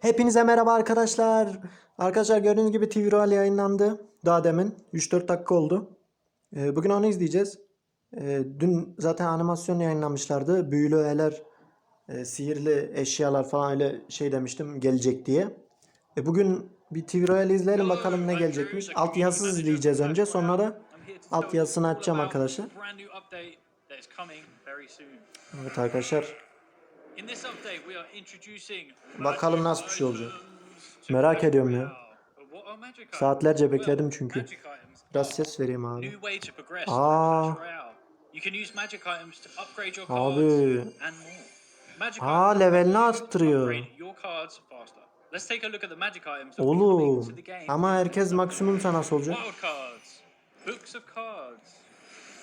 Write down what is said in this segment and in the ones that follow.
Hepinize merhaba arkadaşlar. Arkadaşlar gördüğünüz gibi TV Royal yayınlandı. Daha demin 3-4 dakika oldu. Ee, bugün onu izleyeceğiz. Ee, dün zaten animasyon yayınlamışlardı. Büyülü eler, e, sihirli eşyalar falan öyle şey demiştim gelecek diye. E, bugün bir TV Royal izleyelim bakalım ne gelecekmiş. Alt yazısız izleyeceğiz önce sonra da alt yazısını açacağım arkadaşlar. Evet arkadaşlar Bakalım nasıl bir şey olacak. Merak ediyorum ya. Saatlerce bekledim çünkü. Biraz ses vereyim abi. Aa. Abi. Aa levelini arttırıyor. Oğlum. Ama herkes maksimumsa nasıl olacak?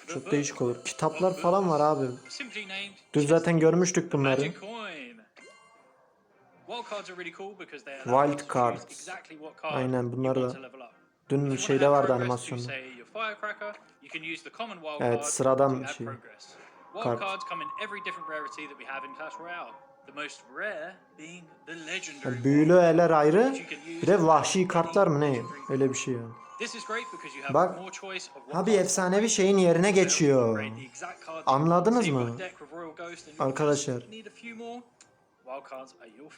Çok değişik olur. Kitaplar falan var abi. Dün zaten görmüştük bunları. Wild cards. Aynen, bunları da Dün şeyde vardı animasyonda. Evet sıradan bir şey. kart. Yani büyülü eller ayrı. Bir de vahşi kartlar mı ne? Öyle bir şey yani. Bak, Abi efsanevi şeyin yerine geçiyor. Anladınız mı? Arkadaşlar.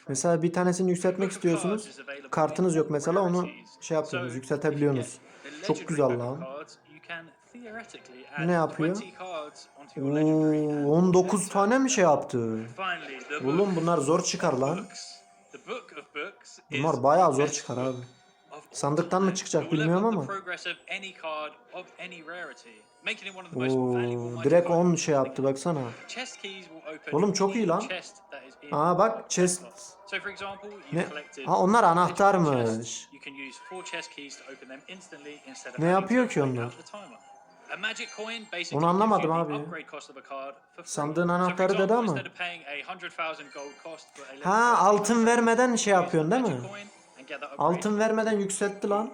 Mesela bir tanesini yükseltmek istiyorsunuz. Kartınız yok mesela onu şey yapıyorsunuz, yükseltebiliyorsunuz. Çok güzel lan. Ne yapıyor? Oo, 19 tane mi şey yaptı? Oğlum bunlar zor çıkar lan. Bunlar bayağı zor çıkar abi. Sandıktan mı çıkacak bilmiyorum ama. Oo, direkt 10 şey yaptı baksana. Oğlum çok iyi lan. Aa bak chest. Ne? Ha onlar anahtarmış. Ne yapıyor ki onlar? Onu anlamadım abi. Sandığın anahtarı dedi ama. Ha altın vermeden şey yapıyorsun değil mi? Altın vermeden yükseltti lan.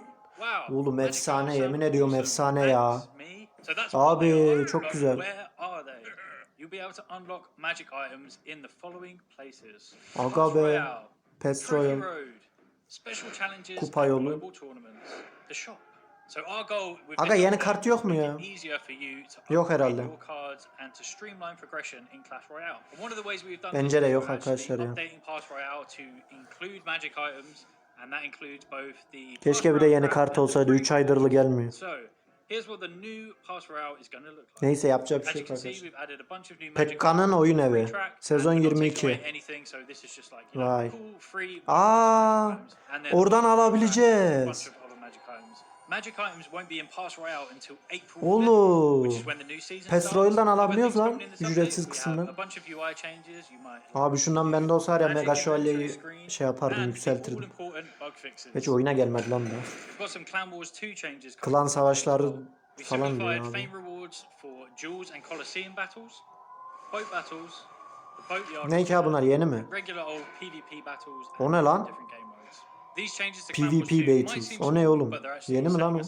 Oğlum efsane yemin ediyorum efsane ya. Abi, çok güzel. Aga be. Royal. Kupa yolu. Aga yeni kart yok mu ya? Yok herhalde. Bence de yok arkadaşlar ya. Keşke bir de yeni kart olsaydı 3 aydırlı gelmiyor. Neyse yapacak bir şey yok arkadaşlar. Pekka'nın oyun evi. Sezon 22. Vay. Aa, oradan alabileceğiz. Oğlum. Pes Royal'dan alabiliyoruz lan, ücretsiz kısımdan. Abi şundan bende olsa var ya Mega Şövalye'yi şey yapardım, yükseltirdim. Hiç oyuna gelmedi lan da. Klan savaşları falan diyor abi. Ne ki bunlar yeni mi? O ne lan? PvP battles. O ne oğlum? Yeni mi lan o?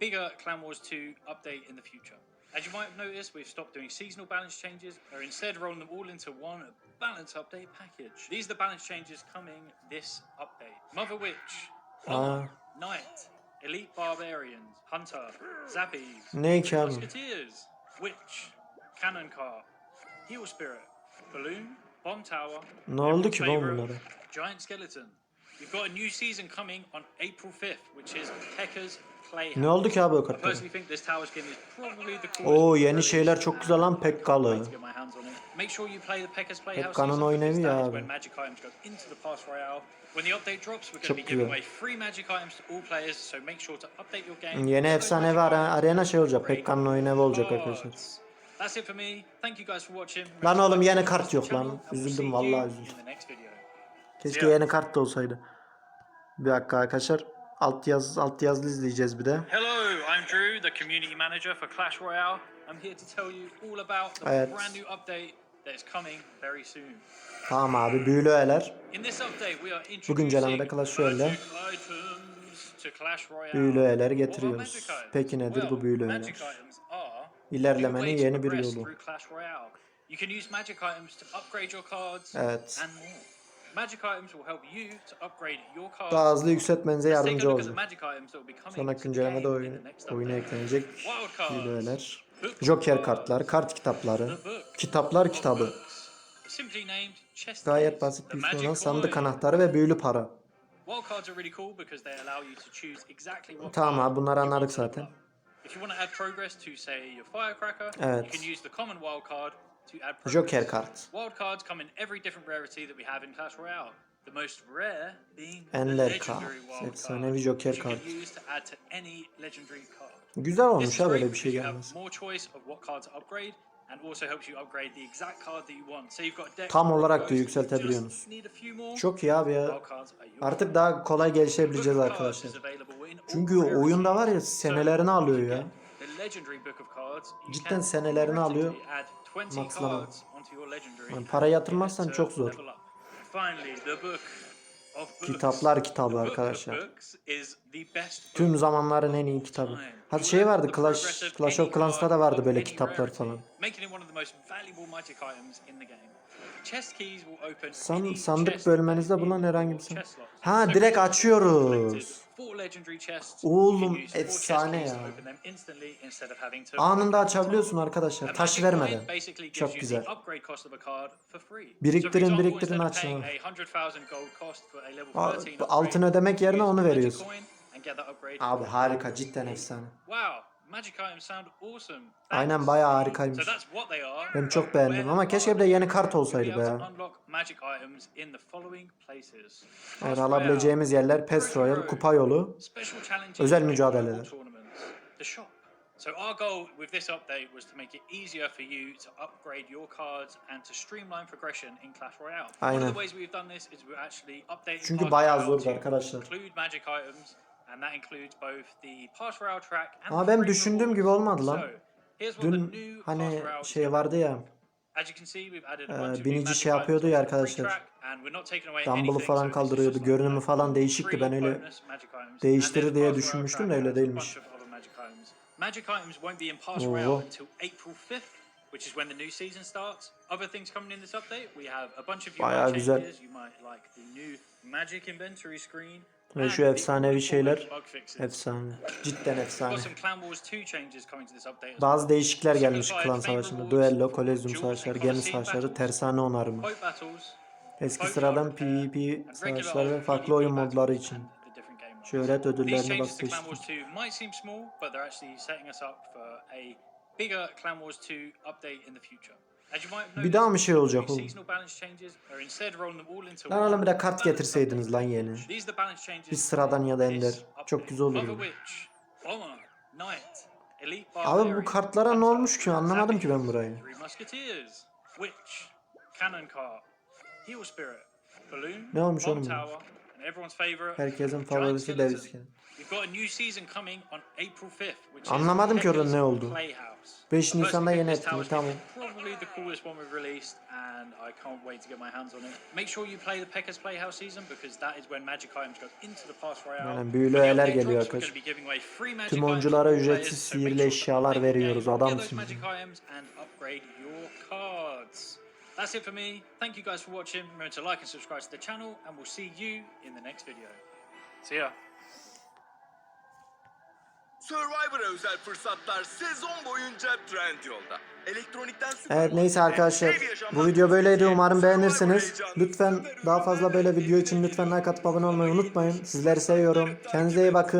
Bigger Clan Wars 2 update in the future. As you might have noticed, we've stopped doing seasonal balance changes, and are instead rolling them all into one balance update package. These are the balance changes coming this update. Mother Witch, Aa, Knight, Elite Barbarians, Hunter, Zappies? Musketeers, Witch, Cannon Car, Heal Spirit, Balloon, Bomb Tower, Ne oldu ki bunlara? Giant Skeleton. You've got a new season coming on April 5th, which is Pekka's Playhouse. Ne oldu ki abi o kartlara? personally think this tower skin is probably the coolest. Oo yeni şeyler çok güzel lan Pekkalı. Pekka'nın oyun evi ya abi. Çok güzel. away free magic items to all players, so make sure to update your game. Yeni are- items arena şey olacak. Pekka'nın oyun evi olacak arkadaşlar. Lan oğlum yeni kart yok lan. Üzüldüm, vallahi üzüldüm. Keşke yeni kart da olsaydı. Bir dakika arkadaşlar. Alt yaz alt yazılı izleyeceğiz bir de. Hello, I'm Drew, the community manager for Clash Royale. I'm here to tell you all about the Evet. brand new update that is coming very soon. Tamam abi büyülü öğeler. Bu güncellemede Clash Royale. Büyülü öğeleri getiriyoruz. Peki nedir bu büyülü öğeler? İlerlemenin yeni bir yolu. Evet. And more. Magic items will help you to upgrade your cards. Daha hızlı yükseltmenize yardımcı olacak. Sonraki güncellemede oyun, oyuna eklenecek hileler, joker kartlar, kart kitapları, kitaplar kitabı, gayet basit bir magic sonra sandık anahtarı ve büyülü para. Tamam abi, bunları anladık zaten. Evet. Joker kart. Wild cards come in every different rarity that we have in Clash Royale. The most rare being the Enler legendary kart. wild Efsanevi card, Joker kart. can use to add to any legendary card. Güzel olmuş ha böyle bir şey gelmesi. more choice of what card to upgrade and also helps you upgrade the exact card that you want. So you've got a deck Tam olarak da yükseltebiliyorsunuz. Çok iyi abi ya. Artık daha kolay gelişebileceğiz arkadaşlar. Çünkü oyunda var ya senelerini alıyor ya. Cidden senelerini alıyor. Theoretically add 20 Maxlama. cards onto your legendary Yani para yatırmazsan çok zor. Kitaplar kitabı arkadaşlar. Tüm zamanların en iyi kitabı. Hadi şey vardı Clash, Clash of Clans'ta da vardı böyle kitaplar falan. San- sandık bölmenizde bulunan herhangi bir sandık. Ha, direkt açıyoruz. Oğlum, efsane ya. Anında açabiliyorsun arkadaşlar. Taş vermeden. Çok güzel. Biriktirin, biriktirin, açın paying abi. a 100,000 gold cost for a level A- 13 upgrade, altın ödemek yerine onu veriyorsun. Abi harika cidden efsane. Wow, magic items sound awesome. Aynen bayağı harikaymış. Ben çok beğendim ama keşke bir de yeni kart olsaydı be. Evet, alabileceğimiz yerler PES Royal, Kupa Yolu. Özel mücadeleler. So our goal with this update was to make it easier for you to upgrade your cards and to streamline progression in Clash Royale. One Aynen. of the ways we've done this is we're actually updating Çünkü bayağı zordu arkadaşlar. include magic items and that includes both the Pass Royale track and Ama free düşündüğüm gibi olmadı lan. Dün hani şey vardı ya. Ee, binici şey yapıyordu ya arkadaşlar. Dumbbell'ı falan kaldırıyordu. Görünümü falan değişikti. Ben öyle değiştirir diye düşünmüştüm de öyle değilmiş. 5th, which is when the new season starts. Other things coming in this update, we have a bunch of UI Bayağı güzel. changes. You might like the new Magic Inventory screen. Ve şu efsanevi şeyler efsane. Cidden efsane. got some Clan Wars 2 changes coming to this update as Bazı değişiklikler gelmiş klan savaşında. Duello, kolezyum savaşları, gemi savaşları, tersane onarımı. Eski sıradan PvP and savaşları ve farklı oyun modları için. Şöhret These ödüllerini changes bas to Clan geçtim. Wars 2 might seem small, but they're actually setting us up for a bigger Clan Wars 2 update in the future. As you might have Bir daha mı şey olacak oğlum? Lan oğlum bir de kart getirseydiniz lan yeni. Bir sıradan ya da ender. Çok güzel olur Mother bu. Witch, Bomber, Knight, Elite Abi bu kartlara ne olmuş ki? Anlamadım ki ben burayı. Ne olmuş oğlum Herkesin favorisi dev iskelet. We've got a new season coming on April 5th, which is Anlamadım ki orada ne oldu. Playhouse. 5 The Nisan'da yeni etkinlik tamam. Probably the coolest one we've released, and I can't wait to get my hands on it. Make sure you play the Pekka's Playhouse season because that is when magic items go into the Pass Royale. Aynen, büyülü öğeler geliyor arkadaşlar. Tüm oyunculara ücretsiz sihirli eşyalar veriyoruz, adamsın. That's it for me. Thank you guys for watching. Remember to like and subscribe to the channel, and we'll see you in the next video. See ya. Survivor'a özel fırsatlar sezon boyunca Trendyol'da. Elektronikten süper Evet neyse arkadaşlar bu video böyleydi umarım beğenirsiniz. Lütfen daha fazla böyle video için lütfen like atıp abone olmayı unutmayın. Sizleri seviyorum. Kendinize iyi bakın.